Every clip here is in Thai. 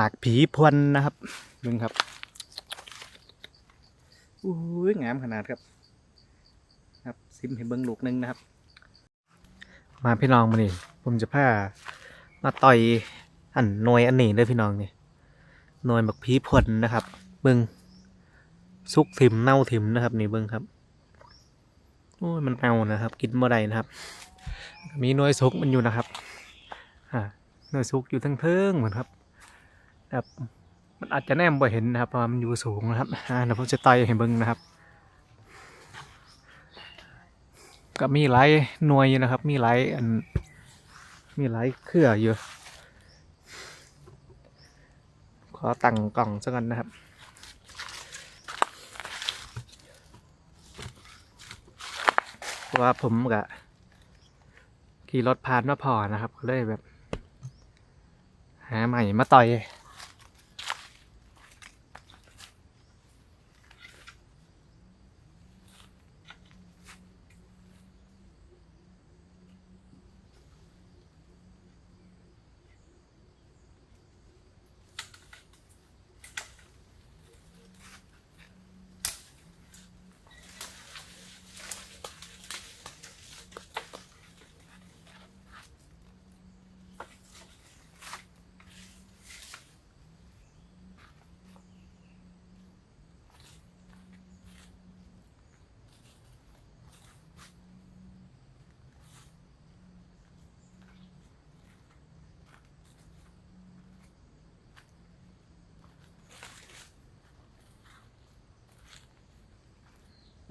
หมากผีพวนนะครับมึงครับอุ้ยงามขนาดครับ ครับซิมให้เบิ้งลูกหนึงนะครับ มาพี่น้องมานี่ผมจะพามาต่อยอันนวยอันนี้เลยพี่น้องนี่นวยหมักผีพวนนะครับ เบิ้งซุกถิ่มเน่าถิ่มนะครับ นี่เบิ้งครับโอ้ยมันเน่านะครับ กินเมื่อใดนะครับ มีนวยซุกมันอยู่นะครับอ่านวยซุกอยู่ทั้งเทิงเหมือนครับ แบบมันอาจจะแนมบ่เห็นนะครับเพราะมันอยู่สูงนะครับเดี๋ยวผมจะไต่ให้เบิ้งนะครับ ก็มีหลายหน่วยอยู่นะครับ มีหลายอันมีหลายเครืออยู่ขอตั้งกล่องซะก่อนนะครับเพราะว่าผมกับขี่รถผ่านมาพอนะครับก็เลยแบบ หาใหม่มาต่อย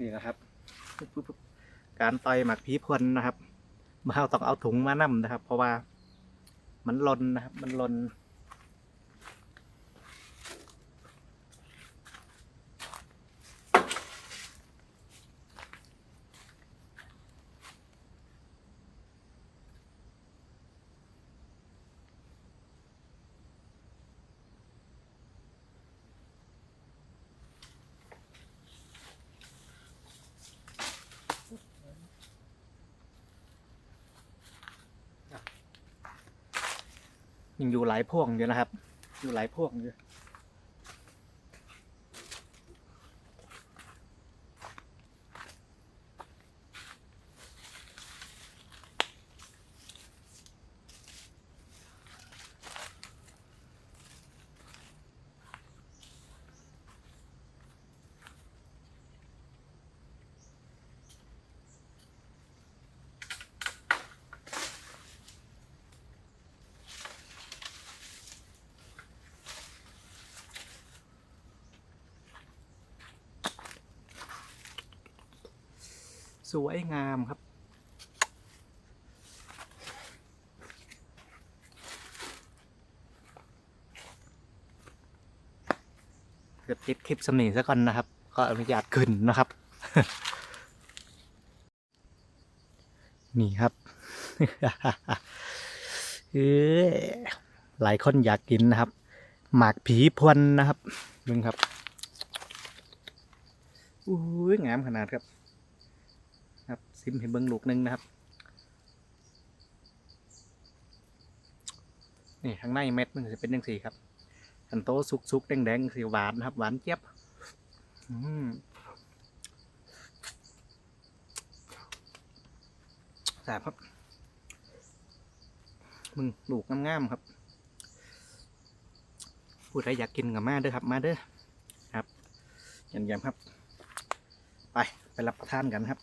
นี่นะครับ การต่อยหมักผีพวนนะครับเราต้องเอาถุงมานํนะครับ เพราะว่ามันลนนะครับ มันลน ยังอยู่หลายพวงอยู่นะครับ อยู่หลายพวงอยู่ สวยงามครับ เกิดติดคลิปสำนีซะก่อนนะครับ ก็อนุญาตขึ้นนะครับ นี่ครับเอ้ยหลายคนอยากกินนะครับ หมากผีพวนนะครับมึงครับ อุ้ยงามขนาดครับ ครับซิมให้เบิ้งลูกหนึ่งนะครับ นี่ข้างในเม็ดมันจะเป็นยังสีครับอันโตสุกสุกแดงแดงๆสีหวานนะครับ หวานเจี๊ยบแสบครับ มึงลูกงามๆครับผู้ใดอยากกินกับมาเด้อครับ มาเด้อครับยำๆครับ ไปไปรับประทานกันครับ